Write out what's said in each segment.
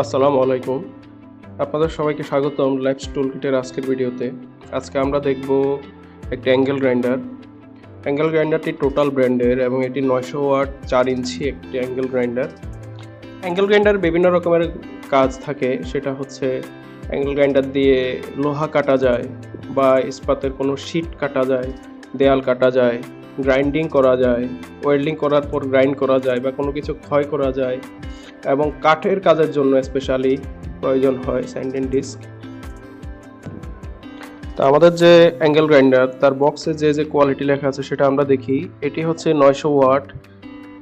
আসসালামু আলাইকুম। আপনাদের সবাইকে স্বাগতম লাইফ টুল কিটের আজকের ভিডিওতে। আজকে আমরা দেখব একটি অ্যাঙ্গেল গ্রাইন্ডার। অ্যাঙ্গেল গ্রাইন্ডারটি টোটাল ব্র্যান্ডের এবং এটি নয়শো ওয়াট চার ইঞ্চি একটি অ্যাঙ্গেল গ্রাইন্ডার। অ্যাঙ্গেল গ্রাইন্ডার বিভিন্ন রকমের কাজ থাকে। সেটা হচ্ছে অ্যাঙ্গেল গ্রাইন্ডার দিয়ে লোহা কাটা যায় বা ইস্পাতের কোনো শিট কাটা যায়, দেয়াল কাটা যায় গ্রাইন্ডিং করা যায় ওয়েল্ডিং করার পর গ্রাইন্ড করা যায় বা কোনো কিছু ক্ষয় করা যায় এবং কাঠের কাজের জন্য স্পেশালি প্রয়োজন হয় স্যান্ডেন ডিস্ক তো আমাদের যে অ্যাঙ্গেল গ্রাইন্ডার তার বক্সে যে যে কোয়ালিটি লেখা আছে সেটা আমরা দেখি, এটি হচ্ছে নয়শো ওয়াট,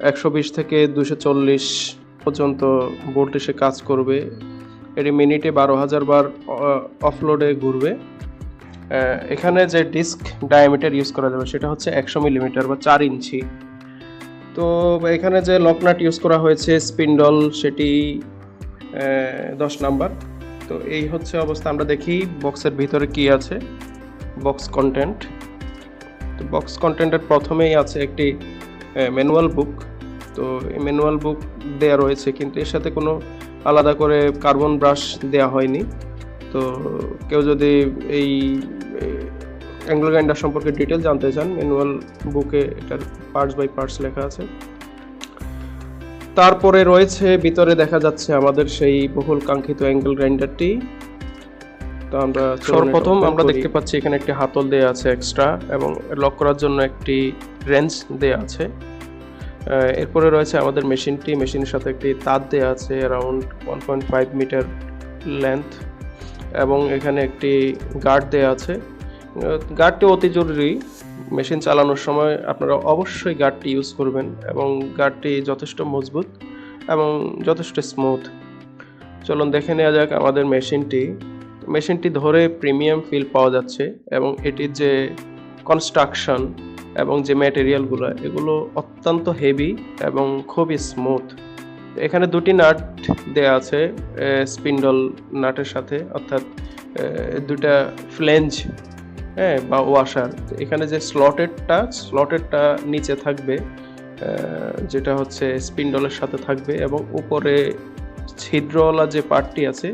একশো বিশ থেকে দুশো চল্লিশ পর্যন্ত ভোল্টেজে কাজ করবে। এটি মিনিটে বারো হাজার বার অফলোডে ঘুরবে। এখানে যে ডিস্ক ডায়ামিটার ইউজ করা যাবে সেটা হচ্ছে একশো মিলিমিটার বা চার ইঞ্চি। তো এখানে যে লকনাট ইউজ করা হয়েছে, স্পিন্ডল, সেটি দশ নাম্বার। তো এই হচ্ছে অবস্থা, আমরা দেখি বক্সের ভিতরে কি আছে, বক্স কন্টেন্ট তো বক্স কন্টেন্টের প্রথমেই আছে একটি ম্যানুয়াল বুক তো এই ম্যানুয়াল বুক দেয়া রয়েছে, কিন্তু এর সাথে কোনো আলাদা করে কার্বন ব্রাশ দেয়া হয়নি। তো কেউ যদি এই অ্যাঙ্গেল গ্রাইন্ডার সম্পর্কে ডিটেল জানতে চান। ম্যানুয়াল বুকে এটার পার্টস বাই পার্টস লেখা আছে। তারপরে রয়েছে ভিতরে দেখা যাচ্ছে আমাদের সেই বহুল কাঙ্ক্ষিত অ্যাঙ্গেল গ্রাইন্ডারটি। তো আমরা সর্বপ্রথম আমরা দেখতে পাচ্ছি এখানে একটি হাতল দেয়া আছে এক্সট্রা এবং লক করার জন্য একটি রেঞ্জ দেয়া আছে। এরপরে রয়েছে আমাদের মেশিনটি মেশিনের সাথে একটি তার দেয়া আছে around one point five metre length এবং এখানে একটি গার্ড দেওয়া আছে। গার্ডটি অতি জরুরি। মেশিন চালানোর সময় আপনারা অবশ্যই গার্ডটি ইউজ করবেন এবং গার্ডটি যথেষ্ট মজবুত এবং যথেষ্ট স্মুথ। চলুন দেখে নেওয়া যাক আমাদের মেশিনটি। মেশিনটি ধরে প্রিমিয়াম ফিল পাওয়া যাচ্ছে এবং এটির যে কনস্ট্রাকশন এবং যে ম্যাটেরিয়ালগুলো এগুলো অত্যন্ত হেভি এবং খুবই স্মুথ এখানে দুটি নাট দেয়া আছে স্পিন্ডল নাটের সাথে, অর্থাৎ দুটা ফ্লেঞ্জ হ্যাঁ বা ওয়াশার। এখানে যে স্লটেডটা স্লটেডটা নিচে থাকবে যেটা হচ্ছে স্পিন্ডলের সাথে থাকবে এবং উপরে ছিদ্রওয়ালা যে পার্টটি আছে,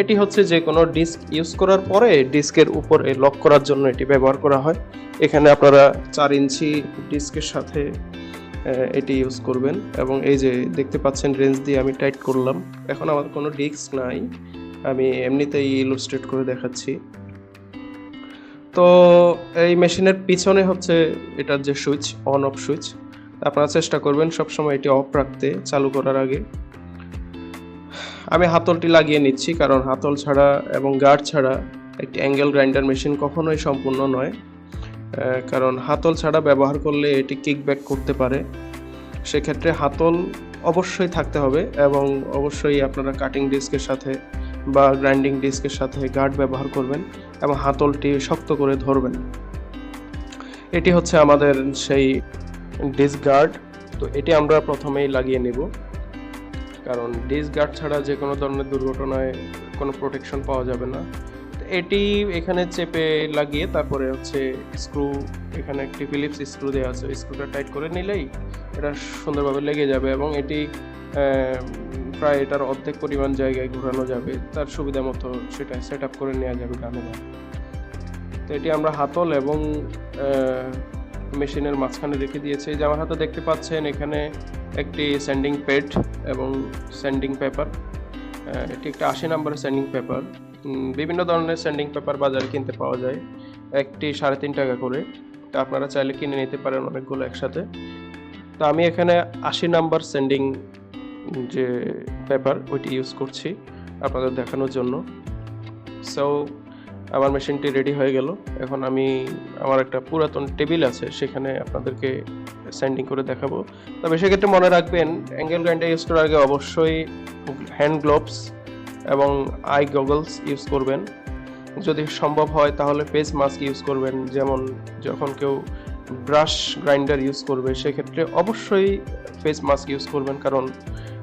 এটি হচ্ছে যে কোনো ডিস্ক ইউজ করার পরে ডিস্কের উপরে লক করার জন্য এটি ব্যবহার করা হয়। এখানে আপনারা চার ইঞ্চি ডিস্কের সাথে এটি ইউজ করবেন। এবং এই যে দেখতে পাচ্ছেন রেঞ্জ দিয়ে আমি টাইট করলাম। এখন আমার কোনো ডিস্ক নাই। আমি এমনিতেই ইলুস্ট্রেট করে দেখাচ্ছি। তো এই মেশিনের পিছনে হচ্ছে এটার যে সুইচ অন অফ সুইচ আপনারা চেষ্টা করবেন সবসময় এটি অফ রাখতে, চালু করার আগে। আমি হাতলটি লাগিয়ে নিচ্ছি, কারণ হাতল ছাড়া এবং গার্ড ছাড়া একটি অ্যাঙ্গেল গ্রাইন্ডার মেশিন কখনোই সম্পূর্ণ নয়। কারণ হাতল ছাড়া ব্যবহার করলে এটি কিকব্যাক করতে পারে। সেক্ষেত্রে হাতল অবশ্যই থাকতে হবে এবং অবশ্যই আপনারা কাটিং ডিস্কের সাথে বা গ্রাইন্ডিং ডিস্কের সাথে গার্ড ব্যবহার করবেন এবং হাতলটি শক্ত করে ধরবেন। এটি হচ্ছে আমাদের সেই ডিস্ক গার্ড তো এটি আমরা প্রথমেই লাগিয়ে নেব। কারণ ডিস্ক গার্ড ছাড়া যে কোনো ধরনের দুর্ঘটনায় কোনো প্রোটেকশন পাওয়া যাবে না। এটি এখানে চেপে লাগিয়ে তারপরে হচ্ছে স্ক্রু এখানে একটি ফিলিপস স্ক্রু দেওয়া আছে। স্ক্রুটা টাইট করে নিলেই এটা সুন্দরভাবে লেগে যাবে এবং এটি প্রায় এটার অর্ধেক পরিমাণ জায়গায় ঘোরানো যাবে। তার সুবিধা মতো সেটা সেট আপ করে নেওয়া যাবে বামে। তো এটি আমরা হাতল এবং মেশিনের মাঝখানে রেখে দিয়েছি। যে আমার হাতে দেখতে পাচ্ছেন, এখানে একটি স্যান্ডিং পেড এবং স্যান্ডিং পেপার এটি একটা আশি নম্বরের স্যান্ডিং পেপার বিভিন্ন ধরনের স্যান্ডিং পেপার বাজারে কিনতে পাওয়া যায়। একটি সাড়ে তিন টাকা করে। তো আপনারা চাইলে কিনে নিতে পারেন অনেকগুলো একসাথে। তো আমি এখানে আশি নাম্বার সেন্ডিং যে পেপার ওইটি ইউজ করছি আপনাদের দেখানোর জন্য। সো আমার মেশিনটি রেডি হয়ে গেল। এখন আমি আমার একটা পুরাতন টেবিল আছে, সেখানে আপনাদেরকে স্যান্ডিং করে দেখাবো। তবে সেক্ষেত্রে মনে রাখবেন অ্যাঙ্গেল গ্রাইন্ডার ইউজ করার আগে অবশ্যই হ্যান্ড গ্লোভস এবং আই গগলস ইউজ করবেন। যদি সম্ভব হয় তাহলে ফেস মাস্ক ইউজ করবেন। যেমন যখন কেউ ব্রাশ গ্রাইন্ডার ইউজ করবে, সেক্ষেত্রে অবশ্যই ফেস মাস্ক ইউজ করবেন। কারণ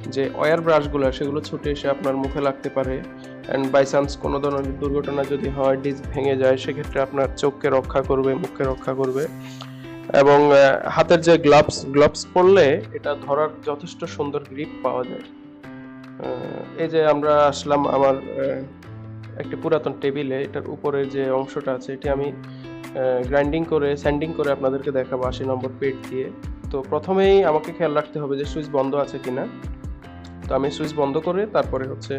যে ওয়ার ব্রাশগুলো সেগুলো ছুটে এসে আপনার মুখে লাগতে পারে। অ্যান্ড বাই চান্স কোনো ধরনের দুর্ঘটনা যদি হয় ডিস্ক ভেঙে যায়, সেক্ষেত্রে আপনার চোখকে রক্ষা করবে, মুখকে রক্ষা করবে। এবং হাতের যে গ্লাভস গ্লাভস পরলে এটা ধরার যথেষ্ট সুন্দর গ্রিপ পাওয়া যায়। এই যে আমরা আসলাম আমার একটি পুরাতন টেবিলে, এটার উপরে যে অংশটা আছে, এটি আমি গ্রাইন্ডিং করে স্যান্ডিং করে আপনাদেরকে দেখাবো আশি নম্বর পেট দিয়ে। তো প্রথমেই আমাকে খেয়াল রাখতে হবে যে সুইচ বন্ধ আছে কিনা। তো আমি সুইচ বন্ধ করে তারপরে হচ্ছে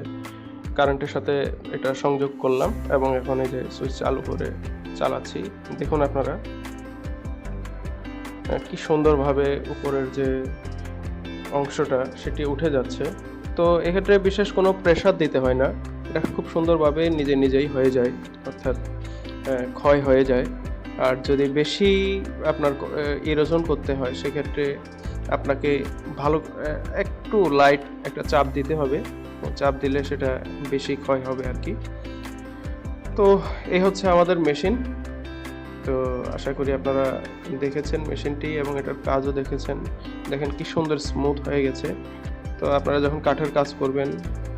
কারেন্টের সাথে এটা সংযোগ করলাম এবং এখন এই যে সুইচ চালু করে চালাচ্ছি। দেখুন আপনারা কি সুন্দরভাবে উপরের যে অংশটা, সেটি উঠে যাচ্ছে। তো এক্ষেত্রে বিশেষ কোনো প্রেশার দিতে হয় না। এটা খুব সুন্দরভাবে নিজে নিজেই হয়ে যায়, অর্থাৎ ক্ষয় হয়ে যায়। আর যদি বেশি আপনার ইরোজন করতে হয়, সেক্ষেত্রে আপনাকে ভালো একটু লাইট একটা চাপ দিতে হবে। চাপ দিলে সেটা বেশি ক্ষয় হবে আর কি। তো এই হচ্ছে আমাদের মেশিন তো আশা করি আপনারা দেখেছেন মেশিনটি এবং এটার কাজও দেখেছেন। দেখেন কি সুন্দর স্মুথ হয়ে গেছে। তো আপনারা যখন কাঠের কাজ করবেন,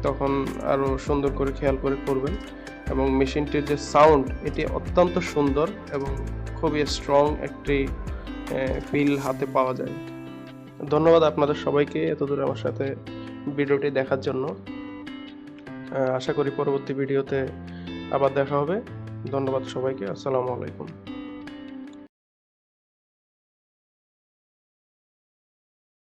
তখন আরও সুন্দর করে খেয়াল করে করবেন এবং মেশিনটির যে সাউন্ড এটি অত্যন্ত সুন্দর এবং খুবই স্ট্রং একটি ফিল হাতে পাওয়া যায়। ধন্যবাদ আপনাদের সবাইকে এতদূর আমার সাথে ভিডিওটি দেখার জন্য। আশা করি পরবর্তী ভিডিওতে আবার দেখা হবে। ধন্যবাদ সবাইকে। আসসালামু আলাইকুম।